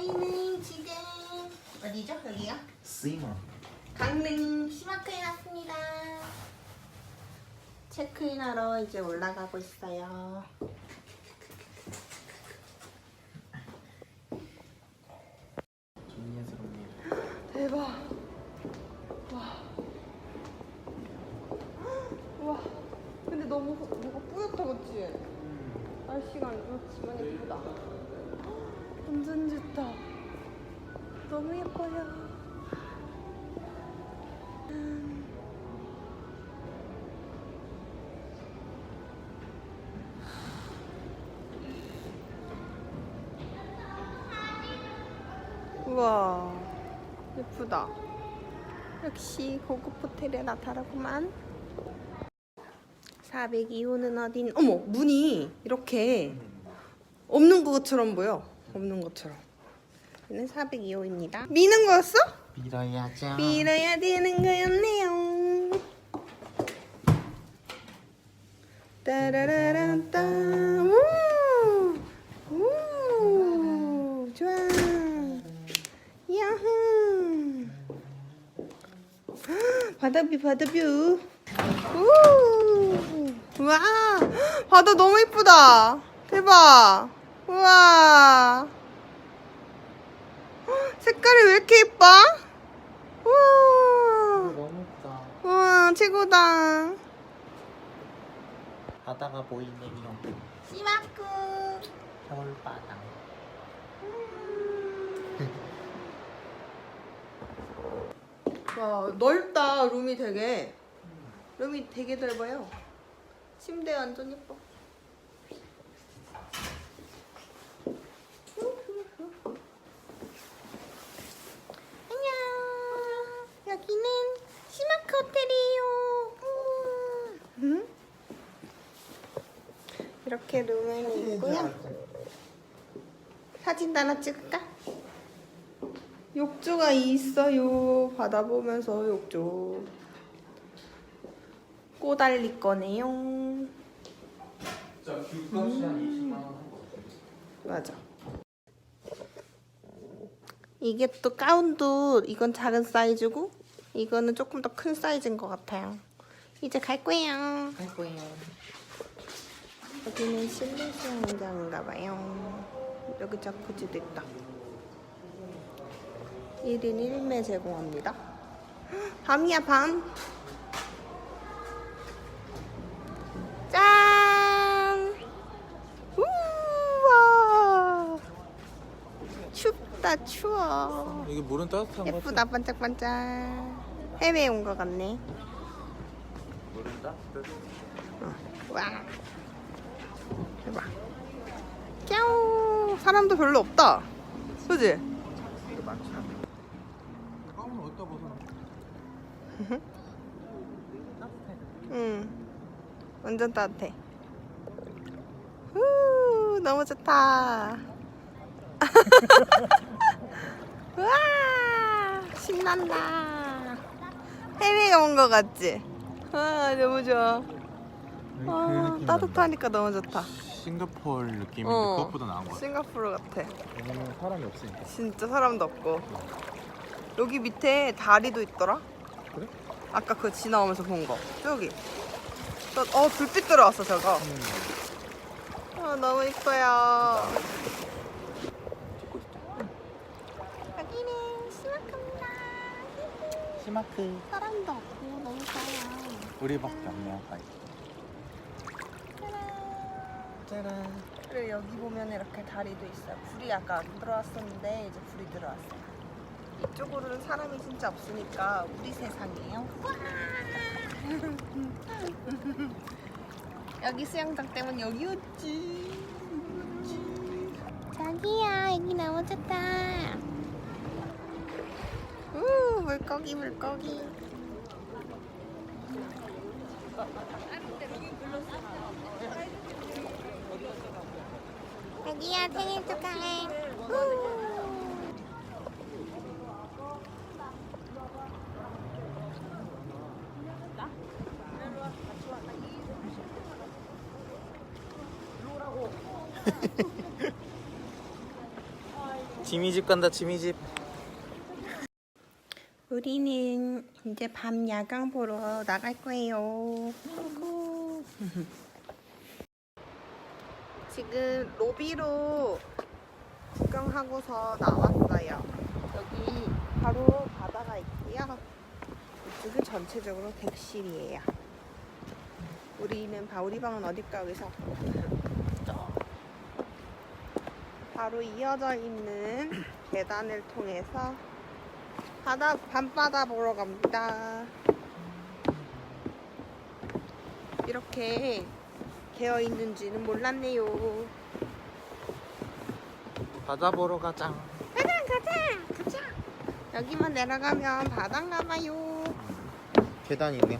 저희는 지금 어디죠? 여기요? 쓰이마 강릉 시마크에 왔습니다. 체크인하러 이제 올라가고 있어요. 존예스럽네요 대박. 와. 와. 근데 너무 뭐가 뿌옇다 그치? 날씨가 안 좋지만 예쁘다. 완전 좋다. 너무 예뻐요. 음. 우와 예쁘다 역시 고급 호텔에 나타나구만 402호는 어딘 어머 문이 이렇게 없는 것처럼 보여 없는 것처럼 여기는 402호입니다 미는 거였어? 밀어야죠. 밀어야 되는 거였네요 따라라란따 우! 우! 좋아 야호 바다뷰 바다뷰 우! 와 바다 너무 이쁘다 대박 우와 색깔이 왜 이렇게 예뻐? 우와 너무 예쁘다. 우와 최고다 바다가 보이네요. 씨마쿠 겨울바다. 와 넓다 룸이 되게 룸이 되게 넓어요 침대 완전 예뻐 안녕 여기는 시마크 호텔이에요 음. 이렇게 룸은 있고요 사진 하나 찍을까? 욕조가 있어요. 바다 보면서 욕조. 꼬달리 거네요. 자, 뷰값이 한 20만 원. 맞아. 이게 또 가운도 이건 작은 사이즈고 이거는 조금 더 큰 사이즈인 것 같아요. 이제 갈 거예요. 할 거예요. 여기는 실내 수영장인가 봐요. 여기 자쿠지도 있다. 1인 1매 제공합니다. 밤이야 밤. 짠! 우와! 춥다 추워. 여기 물은 따뜻한 거 예쁘다 반짝반짝. 해외에 온 것 같네. 물은 따뜻해. 와 대박. 꺄우 사람도 별로 없다. 그지? 응. 완전 따뜻해. 후 너무 좋다. 와 신난다. 해외에 온 것 같지? 아 너무 좋아 아, 따뜻하니까 너무 좋다 싱가포르 느낌인데 어. 그것보다 나은 것 같아. 싱가포르 같아 왜냐면 사람이 없으니까. 진짜 사람도 없고 여기 밑에 다리도 있더라 그래? 아까 그 지나오면서 본 거 저기 저- 어 불빛 들어왔어 저거 음. 아 너무 이뻐요. 여기는 시마크입니다 시마크. 사람도 없고 너무 좋아요 우리밖에 없네요. 아이. 짜란. 그리고 여기 보면 이렇게 다리도 있어요. 불이 아까 안 들어왔었는데 이제 불이 들어왔어요. 이쪽으로는 사람이 진짜 없으니까 우리 세상이에요. 와! 여기 수영장 때문에 여기 왔지. 자기야 여기 좋다. 우 물고기 물고기 자기야 생일 축하해 우. 지미 집 간다. 지미 집. 우리는 이제 밤 야경 보러 나갈 거예요. 지금 로비로 구경하고서 나왔어요. 여기 바로 바다가 있고요. 이쪽은 전체적으로 객실이에요. 우리는 바 우리 방은 어딜까 여기서 바로 이어져 있는 계단을 통해서 바다 밤바다 보러 갑니다. 이렇게 개어 있는지는 몰랐네요. 바다 보러 가자. 가자 가자 가자. 여기만 내려가면 바다인가 봐요. 계단 있네.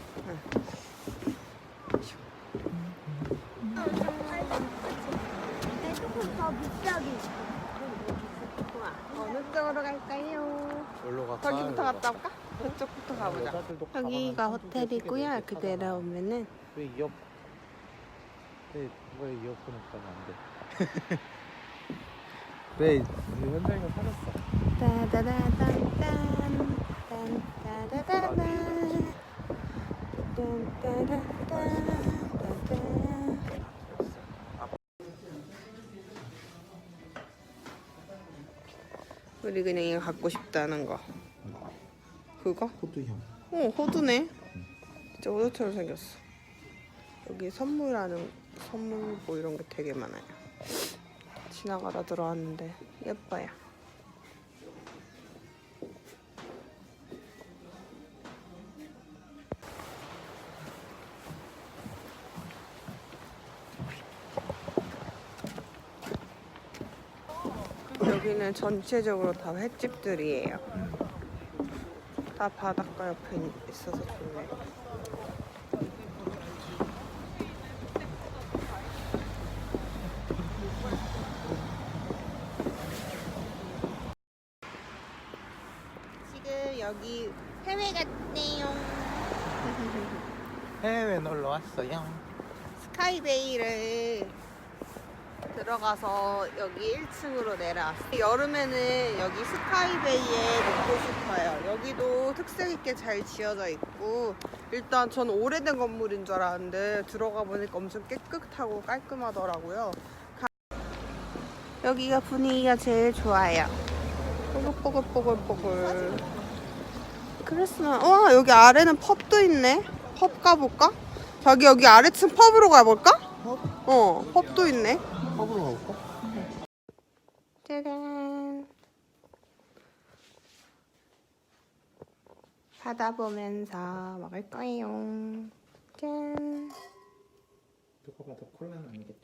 조금 더 비싸게. 어느 쪽으로 갈까요? 여기로? 저기부터 갔다 올까? 저쪽부터 가보자. 여기가 호텔이고요. 되게 내려오면은 왜 이어 왜, 왜 이어폰을 까면 안 돼? 왜 현장이가 사줬어? 우리 그냥 이거 갖고 싶다는 거 그거? 호두 형. 어 호두네 진짜 호두처럼 생겼어 여기 선물하는 선물 뭐 이런 게 되게 많아요. 지나가다 들어왔는데 예뻐요. 여기는 전체적으로 다 횟집들이에요. 다 바닷가 옆에 있어서 좋네. 지금 여기 해외 갔네요. 해외 놀러 왔어요. 스카이베이를 들어가서 여기 1층으로 내려왔어요. 여름에는 여기 스카이베이에 묵고 싶어요. 여기도 특색 있게 잘 지어져 있고 일단 전 오래된 건물인 줄 알았는데 들어가 보니까 엄청 깨끗하고 깔끔하더라고요. 가- 여기가 분위기가 제일 좋아요. 뽀글뽀글뽀글뽀글. 크리스마스. 와 여기 아래는 펍도 있네. 펍 가볼까? 자기 여기 아래층 펍으로 가볼까? 펍? 어, 펍도 있네. 펍으로 가볼까? 짜잔. 바다 보면서 먹을 거예요. 짠. 누가 봐도 콜라는 아니겠죠?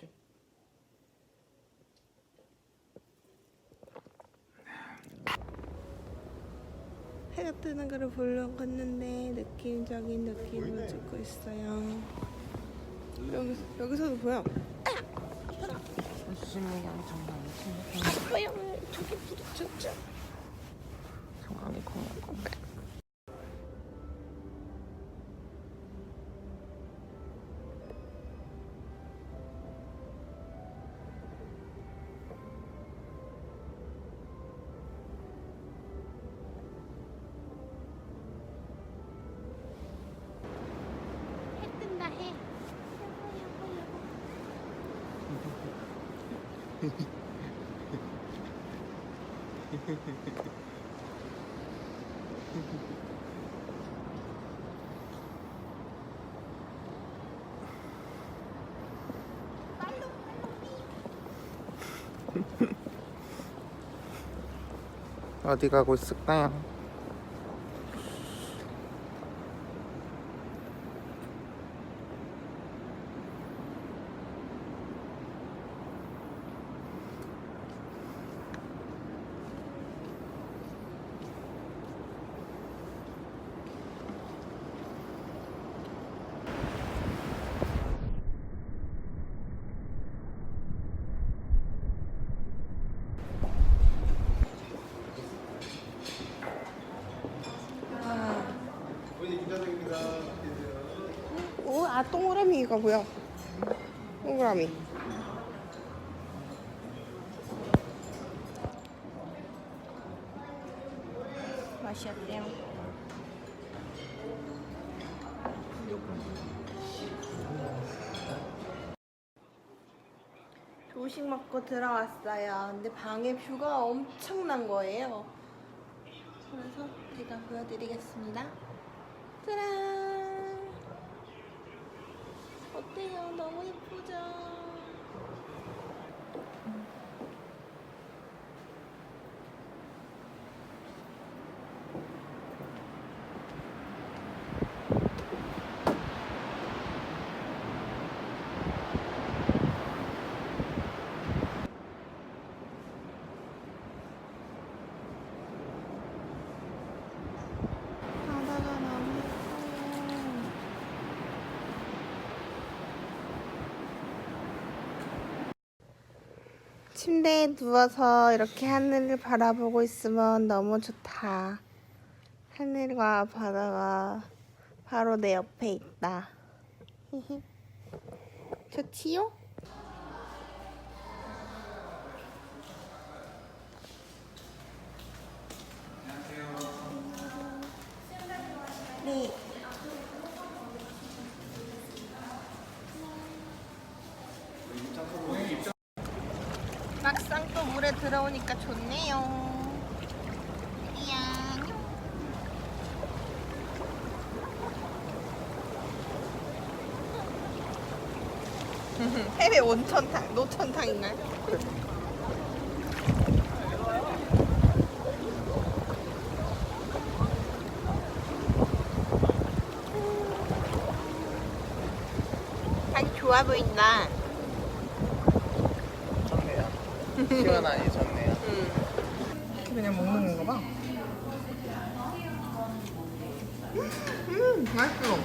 뜨는 거를 보려고 갔는데 느낌적인 느낌을 찍고 있어요. 여기 여기서도 보여. 아빠야 저기 부딪혔죠. 성황이 콩콩 어디 가고 있을까요? 아 동그라미가 뭐야 동그라미. 맛이 어때요? 조식 먹고 들어왔어요. 근데 방에 뷰가 엄청난 거예요. 그래서 제가 보여드리겠습니다. 짜란! 어때요? 너무 예쁘죠? 바다가 너무 예뻐요. 침대에 누워서 이렇게 하늘을 바라보고 있으면 너무 좋다. 하늘과 바다가 바로 내 옆에 있다. 좋지요? 네. 들어오니까 좋네요. 해외 온천탕, 노천탕인가요? 자기 좋아 보인다. 좋네요. 시원하니 좋네요. 그냥 먹는 건가 봐. 음, 맛있어.